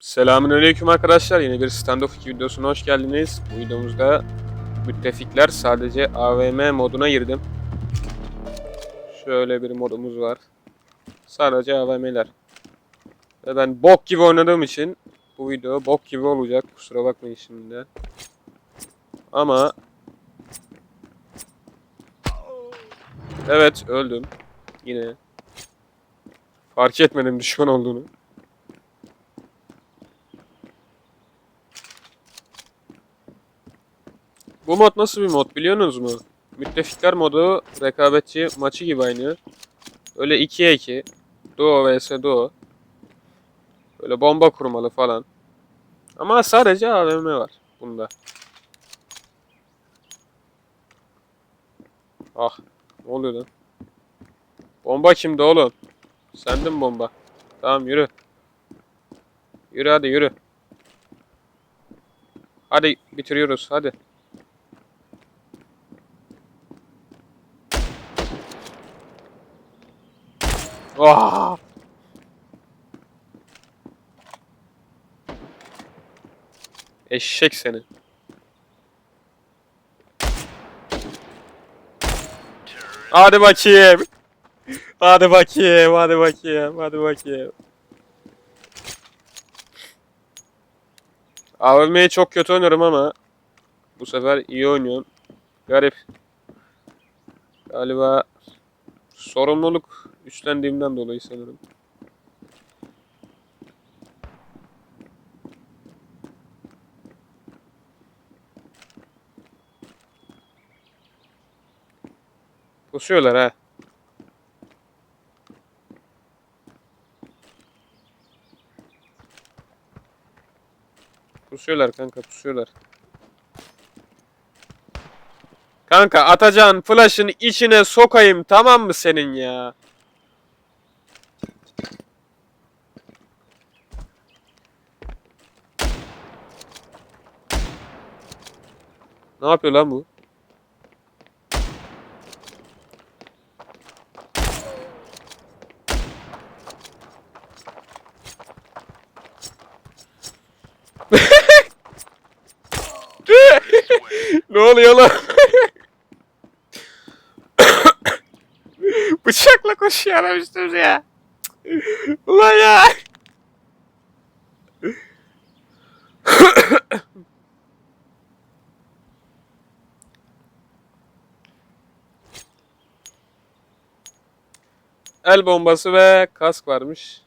Selamünaleyküm arkadaşlar. Yeni bir Standoff 2 videosuna hoş geldiniz. Bu videomuzda müttefikler sadece AVM moduna girdim. Şöyle bir modumuz var. Sadece AVM'ler. Ve ben bok gibi oynadığım için bu video bok gibi olacak. Kusura bakmayın şimdi. Ama Evet öldüm. Yine. Fark etmedim düşman olduğunu. Bu mod nasıl bir mod biliyorsunuz mu? Müttefikler modu rekabetçi maçı gibi aynı. Öyle 2'ye 2. Duo vs Duo. Böyle bomba kurmalı falan. Ama sadece AVM var bunda. Ah. Ne oluyor lan? Bomba kimde oğlum? Sendin bomba? Tamam yürü. Yürü hadi yürü. Hadi bitiriyoruz hadi. Ah! Eşek seni. Hadi bakayım. Hadi bakayım, hadi bakayım, hadi bakayım. AVM'yi çok kötü oynuyorum ama bu sefer iyi oynuyorum. Garip. Galiba sorumluluk üstlendiğimden dolayı sanırım. Pusuyorlar ha. Pusuyorlar kanka pusuyorlar. Kanka atacağın flash'ın içine sokayım tamam mı senin ya? Ne yapıyor lan bu? ne oluyor lan? Bıçakla koşuyor adam üstümüze ya. Ulan ya. El bombası ve kask varmış.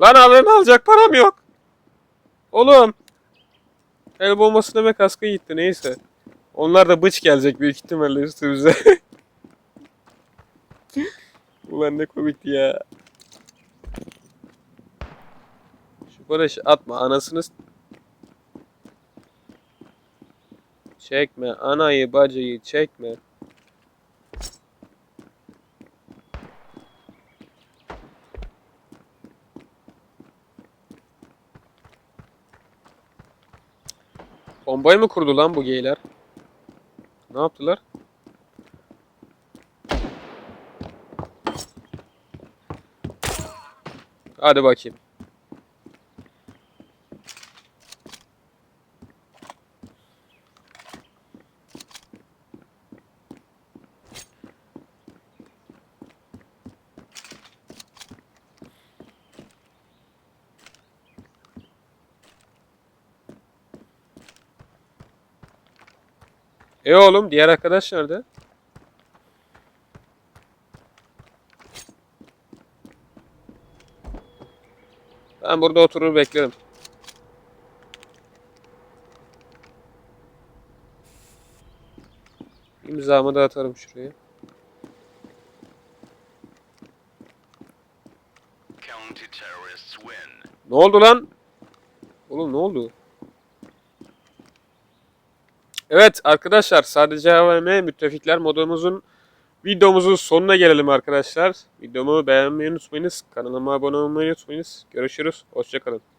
Lan AVM alacak param yok. Oğlum. El bombası deme kaskı gitti neyse. Onlar da bıç gelecek büyük ihtimalle üstümüze. Ulan ne komikti ya. Şu barış atma anasını Çekme anayı bacıyı çekme. Bombayı mı kurdu lan bu geyler? Ne yaptılar? Hadi bakayım. E oğlum diğer arkadaş nerede? Ben burada oturur beklerim. İmzamı da atarım şuraya. Ne oldu lan? Oğlum ne oldu? Evet arkadaşlar sadece AVM müttefikler modumuzun videomuzun sonuna gelelim arkadaşlar. Videomu beğenmeyi unutmayınız. Kanalıma abone olmayı unutmayınız. Görüşürüz. Hoşçakalın.